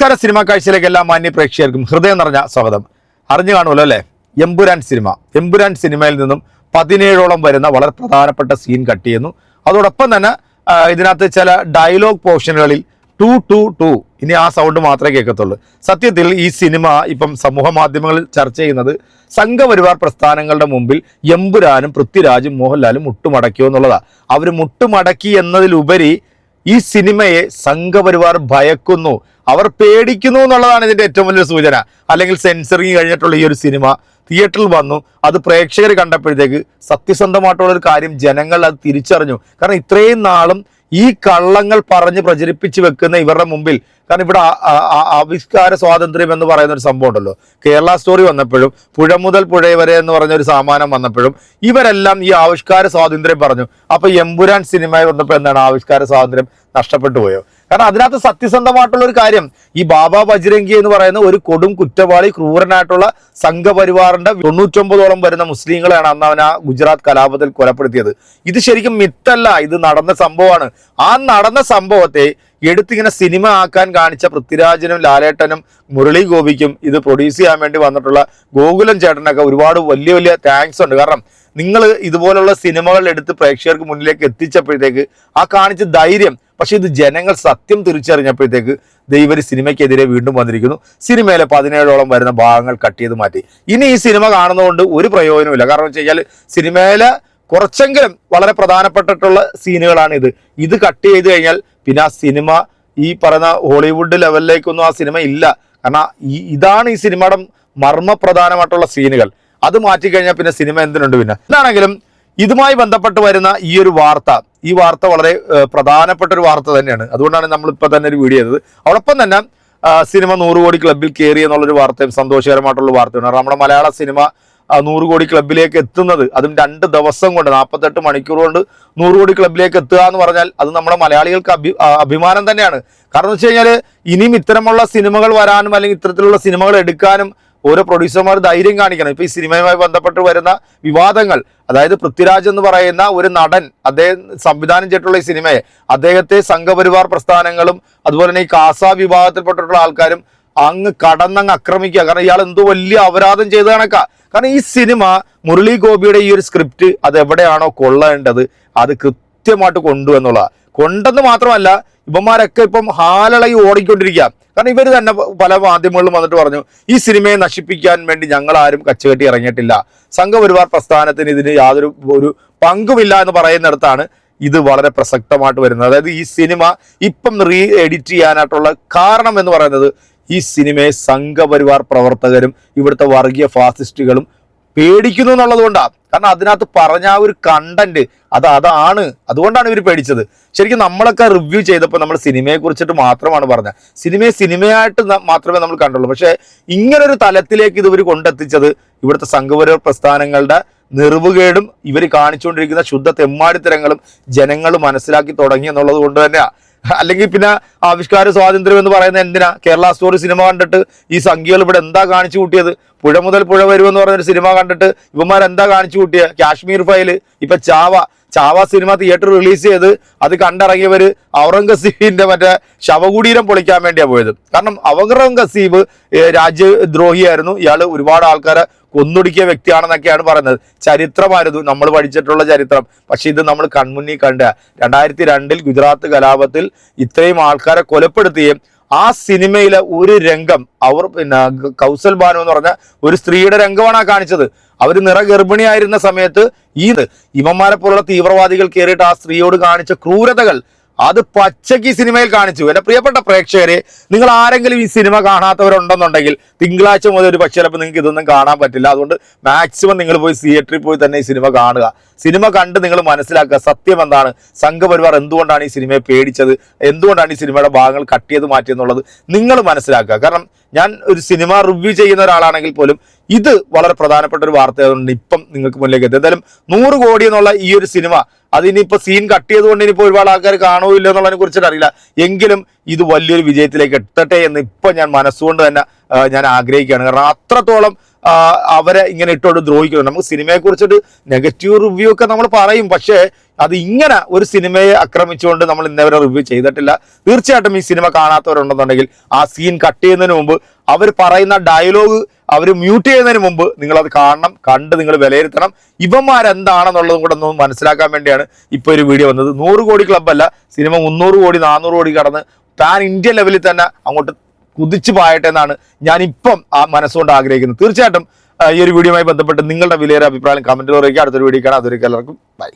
നമസ്കാര സിനിമാ കാഴ്ചയിലേക്ക് എല്ലാ മാന്യ പ്രേക്ഷകർക്കും ഹൃദയം നിറഞ്ഞ സ്വാഗതം. അറിഞ്ഞു കാണുമല്ലോ അല്ലേ? എമ്പുരാൻ സിനിമ. എമ്പുരാൻ സിനിമയിൽ നിന്നും പതിനേഴോളം വരുന്ന വളരെ പ്രധാനപ്പെട്ട സീൻ കട്ട് ചെയ്യുന്നു. അതോടൊപ്പം തന്നെ ഇതിനകത്ത് ചില ഡയലോഗ് പോർഷനുകളിൽ ടു ടു ടു ഇനി ആ സൗണ്ട് മാത്രമേ കേൾക്കത്തുള്ളൂ. സത്യത്തിൽ ഈ സിനിമ ഇപ്പം സമൂഹ മാധ്യമങ്ങളിൽ ചർച്ച ചെയ്യുന്നത് സംഘപരിവാർ പ്രസ്ഥാനങ്ങളുടെ മുമ്പിൽ എമ്പുരാനും പൃഥ്വിരാജും മോഹൻലാലും മുട്ടുമടക്കിയോ എന്നുള്ളതാണ് അവർ മുട്ടുമടക്കി എന്നതിലുപരി ഈ സിനിമയെ സംഘപരിവാർ ഭയക്കുന്നു. അവർ പേടിക്കുന്നു എന്നുള്ളതാണ് ഇതിന്റെ ഏറ്റവും വലിയൊരു സൂചന. അല്ലെങ്കിൽ സെൻസറിങ് കഴിഞ്ഞിട്ടുള്ള ഈ ഒരു സിനിമ തിയേറ്ററിൽ വന്നു. അത് പ്രേക്ഷകർ കണ്ടപ്പോഴത്തേക്ക് സത്യസന്ധമായിട്ടുള്ള ഒരു കാര്യം ജനങ്ങൾ അത് തിരിച്ചറിഞ്ഞു. കാരണം ഇത്രയും നാളും ഈ കള്ളങ്ങൾ പറഞ്ഞ് പ്രചരിപ്പിച്ച് വെക്കുന്ന ഇവരുടെ മുമ്പിൽ കാരണം ഇവിടെ ആവിഷ്കാര സ്വാതന്ത്ര്യം എന്ന് പറയുന്ന ഒരു സംഭവം ഉണ്ടല്ലോ. കേരള സ്റ്റോറി വന്നപ്പോഴും പുഴ മുതൽ പുഴ വരെ എന്ന് പറഞ്ഞ ഒരു സാമാനം വന്നപ്പോഴും ഇവരെല്ലാം ഈ ആവിഷ്കാര സ്വാതന്ത്ര്യം പറഞ്ഞു. അപ്പൊ എമ്പുരാൻ സിനിമ വന്നപ്പോൾ എന്താണ് ആവിഷ്കാര സ്വാതന്ത്ര്യം? നഷ്ടപ്പെട്ടു പോയോ? കാരണം അതിനകത്ത് സത്യസന്ധമായിട്ടുള്ള ഒരു കാര്യം ഈ ബാബ ബജ്രംഗി എന്ന് പറയുന്ന ഒരു കൊടും കുറ്റവാളി ക്രൂരനായിട്ടുള്ള സംഘപരിവാറിന്റെ തൊണ്ണൂറ്റൊമ്പതോളം വരുന്ന മുസ്ലിങ്ങളെയാണ് അന്ന് അവൻ ആ ഗുജറാത്ത് കലാപത്തിൽ കൊലപ്പെടുത്തിയത്. ഇത് ശരിക്കും മിത്തല്ല ഇത് നടന്ന സംഭവമാണ്. ആ നടന്ന സംഭവത്തെ എടുത്തിങ്ങനെ സിനിമ ആക്കാൻ കാണിച്ച പൃഥ്വിരാജനും ലാലേട്ടനും മുരളി ഗോപിക്കും ഇത് പ്രൊഡ്യൂസ് ചെയ്യാൻ വേണ്ടി വന്നിട്ടുള്ള ഗോകുലം ചേട്ടനൊക്കെ ഒരുപാട് വലിയ വലിയ താങ്ക്സ് ഉണ്ട്. കാരണം നിങ്ങൾ ഇതുപോലുള്ള സിനിമകൾ എടുത്ത് പ്രേക്ഷകർക്ക് മുന്നിലേക്ക് എത്തിച്ചപ്പോഴത്തേക്ക് ആ കാണിച്ച ധൈര്യം പക്ഷെ ഇത് ജനങ്ങൾ സത്യം തിരിച്ചറിഞ്ഞപ്പോഴത്തേക്ക് ദൈവര് സിനിമയ്ക്കെതിരെ വീണ്ടും വന്നിരിക്കുന്നു. സിനിമയിലെ പതിനേഴോളം വരുന്ന ഭാഗങ്ങൾ കട്ട് ചെയ്ത് മാറ്റി. ഇനി ഈ സിനിമ കാണുന്നതുകൊണ്ട് ഒരു പ്രയോജനമില്ല കാരണം വെച്ച് കഴിഞ്ഞാൽ സിനിമയിലെ കുറച്ചെങ്കിലും വളരെ പ്രധാനപ്പെട്ടിട്ടുള്ള സീനുകളാണ് ഇത്. ഇത് കട്ട് ചെയ്ത് കഴിഞ്ഞാൽ പിന്നെ ആ സിനിമ ഈ പറയുന്ന ഹോളിവുഡ് ലെവലിലേക്കൊന്നും ആ സിനിമ ഇല്ല. കാരണം ഈ ഇതാണ് ഈ സിനിമയുടെ മർമ്മപ്രധാനമായിട്ടുള്ള സീനുകൾ. അത് മാറ്റിക്കഴിഞ്ഞാൽ പിന്നെ സിനിമ എന്തിനുണ്ട് പിന്നെ? എന്താണെങ്കിലും ഇതുമായി ബന്ധപ്പെട്ട് വരുന്ന ഈ ഒരു വാർത്ത ഈ വാർത്ത വളരെ പ്രധാനപ്പെട്ട ഒരു വാർത്ത തന്നെയാണ്. അതുകൊണ്ടാണ് നമ്മൾ ഇപ്പൊ തന്നെ ഒരു വീഡിയോ ചെയ്തത്. അതോടൊപ്പം തന്നെ സിനിമ നൂറ് കോടി ക്ലബിൽ കയറി എന്നുള്ളൊരു വാർത്തയും സന്തോഷകരമായിട്ടുള്ള വാർത്തയാണ് നമ്മുടെ മലയാള സിനിമ നൂറ് കോടി ക്ലബിലേക്ക് എത്തുന്നത് അതും രണ്ട് ദിവസം കൊണ്ട് നാൽപ്പത്തെട്ട് മണിക്കൂർ കൊണ്ട് നൂറ് കോടി ക്ലബിലേക്ക് എത്തുക എന്ന് പറഞ്ഞാൽ അത് നമ്മുടെ മലയാളികൾക്ക് അഭി അഭിമാനം തന്നെയാണ്. കാരണം എന്ന് വെച്ച് കഴിഞ്ഞാൽ ഇനിയും ഇത്തരമുള്ള സിനിമകൾ വരാനും അല്ലെങ്കിൽ ഇത്തരത്തിലുള്ള സിനിമകൾ എടുക്കാനും ഓരോ പ്രൊഡ്യൂസർമാർ ധൈര്യം കാണിക്കണം. ഇപ്പൊ ഈ സിനിമയുമായി ബന്ധപ്പെട്ട് വരുന്ന വിവാദങ്ങൾ അതായത് പൃഥ്വിരാജ് എന്ന് പറയുന്ന ഒരു നടൻ അദ്ദേഹം സംവിധാനം ചെയ്തിട്ടുള്ള ഈ സിനിമയെ അദ്ദേഹത്തെ സംഘപരിവാർ പ്രസ്ഥാനങ്ങളും അതുപോലെ തന്നെ ഈ കാസ വിഭാഗത്തിൽപ്പെട്ടിട്ടുള്ള ആൾക്കാരും അങ്ങ് കടന്നങ്ങ് ആക്രമിക്കുക. കാരണം ഇയാൾ എന്തോ വലിയ അപരാധം ചെയ്ത കണക്കാ. കാരണം ഈ സിനിമ മുരളി ഗോപിയുടെ ഈ ഒരു സ്ക്രിപ്റ്റ് അത് എവിടെയാണോ കൊള്ളേണ്ടത് അത് കൃത്യമായിട്ട് കൊണ്ടു എന്നുള്ളതാണ് കൊണ്ടെന്ന് മാത്രമല്ല ഇവന്മാരൊക്കെ ഇപ്പം ഹാലളകി ഓടിക്കൊണ്ടിരിക്കുക കാരണം ഇവർ തന്നെ പല മാധ്യമങ്ങളിലും വന്നിട്ട് പറഞ്ഞു ഈ സിനിമയെ നശിപ്പിക്കാൻ വേണ്ടി ഞങ്ങൾ ആരും കച്ചുകെട്ടി ഇറങ്ങിയിട്ടില്ല. സംഘപരിവാർ പ്രസ്ഥാനത്തിന് ഇതിന് യാതൊരു ഒരു പങ്കുമില്ല എന്ന് പറയുന്നിടത്താണ് ഇത് വളരെ പ്രസക്തമായിട്ട് വരുന്നത്. അതായത് ഈ സിനിമ ഇപ്പം റീ എഡിറ്റ് ചെയ്യാനായിട്ടുള്ള കാരണം എന്ന് പറയുന്നത് ഈ സിനിമയെ സംഘപരിവാർ പ്രവർത്തകരും ഇവിടുത്തെ വർഗീയ ഫാസിസ്റ്റുകളും പേടിക്കുന്നു എന്നുള്ളത് കൊണ്ടാണ് കാരണം അതിനകത്ത് പറഞ്ഞ ആ ഒരു കണ്ടന്റ് അത് അതാണ്. അതുകൊണ്ടാണ് ഇവർ പേടിച്ചത്. ശരിക്കും നമ്മളൊക്കെ റിവ്യൂ ചെയ്തപ്പോൾ നമ്മൾ സിനിമയെ കുറിച്ചിട്ട് മാത്രമാണ് പറഞ്ഞത്. സിനിമയെ സിനിമയായിട്ട് മാത്രമേ നമ്മൾ കണ്ടുള്ളൂ. പക്ഷേ ഇങ്ങനൊരു തലത്തിലേക്ക് ഇത് ഇവർ കൊണ്ടെത്തിച്ചത് ഇവിടുത്തെ സംഘപരിവാർ പ്രസ്ഥാനങ്ങളുടെ നിറിവുകേടും ഇവർ കാണിച്ചുകൊണ്ടിരിക്കുന്ന ശുദ്ധ തെമ്മാടിത്തരങ്ങളും ജനങ്ങൾ മനസ്സിലാക്കി തുടങ്ങി എന്നുള്ളത് കൊണ്ട് തന്നെയാണ് അല്ലെങ്കിൽ പിന്നെ ആവിഷ്കാര സ്വാതന്ത്ര്യം എന്ന് പറയുന്നത് എന്തിനാ? കേരള സ്റ്റോറി സിനിമ കണ്ടിട്ട് ഈ സംഖ്യകൾ ഇവിടെ എന്താ കാണിച്ചു കൂട്ടിയത്? പുഴ മുതൽ പുഴ വരുമെന്ന് പറഞ്ഞൊരു സിനിമ കണ്ടിട്ട് ഇവന്മാർ എന്താ കാണിച്ചു കൂട്ടിയത് കാശ്മീർ ഫയൽ. ഇപ്പൊ Chhaava Chhaava cinema theatre release ചെയ്ത് അത് കണ്ടിറങ്ങിയവര് ഔറംഗസീബിന്റെ മറ്റേ ശവകുടീരം പൊളിക്കാൻ വേണ്ടിയാണ് പോയത്. കാരണം ഔറംഗസീബ് രാജ്യദ്രോഹിയായിരുന്നു. ഇയാൾ ഒരുപാട് ആൾക്കാരെ കൊന്നൊടുക്കിയ വ്യക്തിയാണെന്നൊക്കെയാണ് പറയുന്നത്. ചരിത്രമായിരുന്നു. നമ്മൾ പഠിച്ചിട്ടുള്ള ചരിത്രം. പക്ഷെ ഇത് നമ്മൾ കൺമുന്നിൽ കണ്ട രണ്ടായിരത്തി രണ്ടിൽ ഗുജറാത്ത് കലാപത്തിൽ ഇത്രയും ആൾക്കാരെ കൊലപ്പെടുത്തുകയും ആ സിനിമയിലെ ഒരു രംഗം അവർ പിന്നെ കൗസൽ ബാനു എന്ന് പറഞ്ഞ ഒരു സ്ത്രീയുടെ രംഗമാണ് കാണിച്ചത്. അവർ നിറഗർഭിണിയായിരുന്ന സമയത്ത് ഈ ഇവന്മാരെ പോലുള്ള തീവ്രവാദികൾ കയറിയിട്ട് ആ സ്ത്രീയോട് കാണിച്ച ക്രൂരതകൾ അത് പച്ചയ്ക്ക് സിനിമയിൽ കാണിച്ചു. എന്റെ പ്രിയപ്പെട്ട പ്രേക്ഷകരെ നിങ്ങൾ ആരെങ്കിലും ഈ സിനിമ കാണാത്തവരുണ്ടെന്നുണ്ടെങ്കിൽ തിങ്കളാഴ്ച മുതൽ ഒരു പക്ഷേ ചിലപ്പോൾ നിങ്ങൾക്ക് ഇതൊന്നും കാണാൻ പറ്റില്ല. അതുകൊണ്ട് മാക്സിമം നിങ്ങൾ പോയി തിയേറ്ററിൽ പോയി തന്നെ ഈ സിനിമ കാണുക. സിനിമ കണ്ട് നിങ്ങൾ മനസ്സിലാക്കുക സത്യം എന്താണ്? സംഘപരിവാർ എന്തുകൊണ്ടാണ് ഈ സിനിമയെ പേടിച്ചത്? എന്തുകൊണ്ടാണ് ഈ സിനിമയുടെ ഭാഗങ്ങൾ കട്ട് ചെയ്ത് മാറ്റിയെന്നുള്ളത് നിങ്ങൾ മനസ്സിലാക്കുക. കാരണം ഞാൻ ഒരു സിനിമ റിവ്യൂ ചെയ്യുന്ന ഒരാളാണെങ്കിൽ പോലും ഇത് വളരെ പ്രധാനപ്പെട്ട ഒരു വാർത്തയായതുകൊണ്ട് ഇപ്പം നിങ്ങൾക്ക് മുന്നിലേക്ക് എത്തി. എന്തായാലും നൂറ് കോടി എന്നുള്ള ഈ ഒരു സിനിമ അതിനിപ്പോൾ സീൻ കട്ട് ചെയ്തുകൊണ്ട് ഇനിയിപ്പോൾ ഒരുപാട് ആൾക്കാർ കാണുമോ ഇല്ലയോ എന്നുള്ളതിനെ കുറിച്ചിട്ട് അറിയില്ല. എങ്കിലും ഇത് വലിയൊരു വിജയത്തിലേക്ക് എത്തട്ടെ എന്ന് ഇപ്പം ഞാൻ മനസ്സുകൊണ്ട് തന്നെ ഞാൻ ആഗ്രഹിക്കുകയാണ്. കാരണം അത്രത്തോളം അവരെ ഇങ്ങനെ ഇട്ടോട് ദ്രോഹിക്കുന്നു. നമുക്ക് സിനിമയെ കുറിച്ചൊരു നെഗറ്റീവ് റിവ്യൂ ഒക്കെ നമ്മൾ പറയും. പക്ഷേ അത് ഇങ്ങനെ ഒരു സിനിമയെ ആക്രമിച്ചുകൊണ്ട് നമ്മൾ ഇന്നവരെ റിവ്യൂ ചെയ്തിട്ടില്ല. തീർച്ചയായിട്ടും ഈ സിനിമ കാണാത്തവരുണ്ടെന്നുണ്ടെങ്കിൽ ആ സീൻ കട്ട് ചെയ്യുന്നതിന് മുമ്പ് അവർ പറയുന്ന ഡയലോഗ് അവർ മ്യൂട്ട് ചെയ്യുന്നതിന് മുമ്പ് നിങ്ങളത് കാണണം. കണ്ട് നിങ്ങൾ വിലയിരുത്തണം. ഇവന്മാരെന്താണെന്നുള്ളതും കൂടെ ഒന്ന് മനസ്സിലാക്കാൻ വേണ്ടിയാണ് ഇപ്പോൾ ഒരു വീഡിയോ വന്നത്. നൂറ് കോടി ക്ലബ്ബല്ല സിനിമ മുന്നൂറ് കോടി നാനൂറ് കോടി കടന്ന് പാൻ ഇന്ത്യ ലെവലിൽ തന്നെ അങ്ങോട്ട് കുതിച്ചു പായട്ടെ എന്നാണ് ഞാൻ ആ മനസ്സുകൊണ്ട് ആഗ്രഹിക്കുന്നത്. തീർച്ചയായിട്ടും ഈ ഒരു വീഡിയോയുമായി ബന്ധപ്പെട്ട് നിങ്ങളുടെ വിലയേറെ അഭിപ്രായം കമന്റിൽ അറിയിക്കുക അടുത്തൊരു വീഡിയോ കാണാം. അതൊരു എല്ലാവർക്കും ബൈ